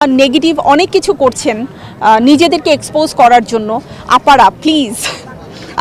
Negative অনেক কিছু করছেন নিজেদেরকে এক্সপোজ করার জন্য। আপারা প্লিজ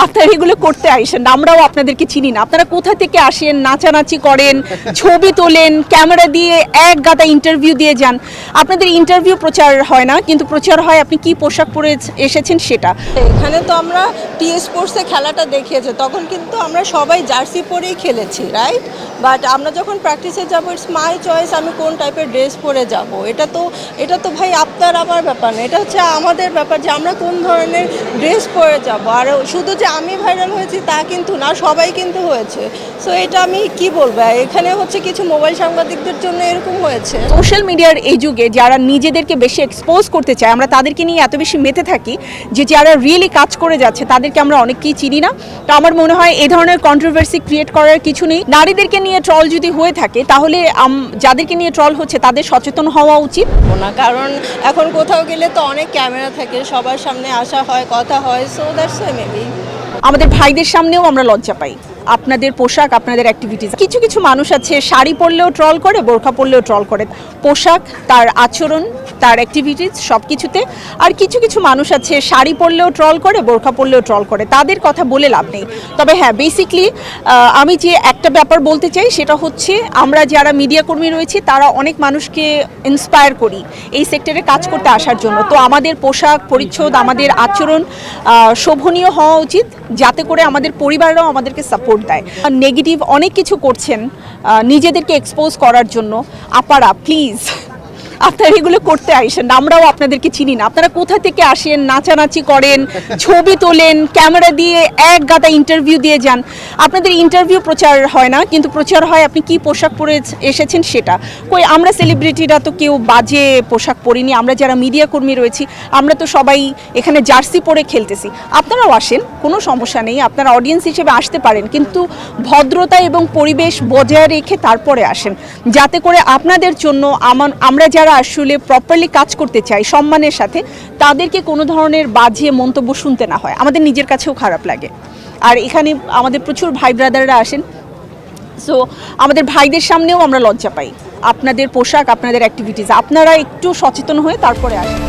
আপনারা এগুলো করতে আইসেন আমরাও আপনাদেরকে চিনি না। আপনারা কোথা থেকে আসেন, নাচানাচি করেন, ছবি তোলেন, ক্যামেরা দিয়ে এক গাদা ইন্টারভিউ দিয়ে যান? আপনাদের ইন্টারভিউ প্রচার হয় না, কিন্তু প্রচার হয় আপনি কি পোশাক পরে এসেছেন সেটা। এখানে তো আমরা টি স্পোর্টসে খেলাটা দেখিয়েছে, তখন কিন্তু আমরা সবাই জার্সি পরেই খেলেছি রাইট বাট আমরা যখন প্র্যাকটিসে যাব ইটস মাই চয়েস আমি কোন টাইপের ড্রেস পরে যাব। এটা তো এটা তো ভাই আপনার আমার ব্যাপার না, এটা হচ্ছে আমাদের ব্যাপার যে আমরা কোন ধরনের ড্রেস পরে যাব। আর শুধু যে আমি ভাইরাল হয়েছি তা কিন্তু না সবাই কিন্তু হয়েছে। সো এটা আমি কি বলব? এখানে হচ্ছে কিছু মোবাইল সাংবাদিকদের জন্য এরকম হয়েছে। সোশ্যাল মিডিয়ার এই যুগে যারা নিজেদেরকে বেশি এক্সপোজ করতে চায় আমরা তাদেরকে নিয়ে এত বেশি মেতে থাকি যে যারা রিয়েলি কাজ করে যাচ্ছে তাদেরকে আমরা অনেককেই চিনি না। তো আমার মনে হয় এই ধরনের কন্ট্রোভার্সি ক্রিয়েট করার কিছু নেই। নারীদেরকে নিয়ে ট্রল যদি হয়ে থাকে তাহলে যাদেরকে নিয়ে ট্রল হচ্ছে তাদের সচেতন হওয়া উচিত। না কারণ এখন কোথাও গেলে তো অনেক ক্যামেরা থাকে সবার সামনে আসা হয় কথা হয় সো দ্যাটস মেবি আমাদের ভাইদের সামনেও আমরা লজ্জা পাই। আপনাদের পোশাক, আপনাদের অ্যাক্টিভিটিস কিছু কিছু মানুষ আছে, শাড়ি পরলেও ট্রল করে, বোরখা পরলেও ট্রল করে। পোশাক, তার আচরণ, তার অ্যাক্টিভিটিস সব কিছুতে আর কিছু কিছু মানুষ আছে, শাড়ি পরলেও ট্রল করে, বোরখা পরলেও ট্রল করে। তাদের কথা বলে লাভ নেই। তবে হ্যাঁ বেসিকলি আমি যে একটা ব্যাপার বলতে চাই, সেটা হচ্ছে, আমরা যারা মিডিয়া কর্মী রয়েছি, তারা অনেক মানুষকে ইন্সপায়ার করি এই সেক্টরে কাজ করতে আসার জন্য। তো আমাদের পোশাক পরিচ্ছদ, আমাদের আচরণ শোভনীয় হওয়া উচিত। যাতে করে আমাদের পরিবাররাও আমাদেরকে সাপোর্ট দেয়। নেগেটিভ অনেক কিছু করছেন নিজেদেরকে এক্সপোজ করার জন্য। আপারা প্লিজ আপনারা এগুলো করতে আসেন আমরাও আপনাদেরকে চিনি না। আপনারা কোথা থেকে আসেন, নাচানাচি করেন, ছবি তোলেন, ক্যামেরা দিয়ে এক গাদা ইন্টারভিউ দিয়ে যান? আপনাদের ইন্টারভিউ প্রচার হয় না, কিন্তু প্রচার হয় আপনি কি পোশাক পরে এসেছেন সেটা। কই, আমরা সেলিব্রিটিরা তো কেউ বাজে পোশাক পরিনি, আমরা যারা মিডিয়া কর্মী রয়েছি, আমরা তো সবাই এখানে জার্সি পরে খেলতেছি। আপনারাও আসেন, কোনো সমস্যা নেই, আপনারা অডিয়েন্স হিসেবে আসতে পারেন, কিন্তু ভদ্রতা এবং পরিবেশ বজায় রেখে তারপরে আসেন। যাতে করে আপনাদের জন্য আমার আমরা যারা আসলে প্রপারলি কাজ করতে চাই সম্মানের সাথে, তাদেরকে কোনো ধরনের বাজে মন্তব্য শুনতে না হয়। আমাদের নিজের কাছেও খারাপ লাগে। আর এখানে আমাদের প্রচুর ভাই ব্রাদাররা আসেন। সো আমাদের ভাইদের সামনেও আমরা লজ্জা পাই। আপনাদের পোশাক, আপনাদের অ্যাক্টিভিটিস আপনারা একটু সচেতন হয়ে তারপরে আসেন।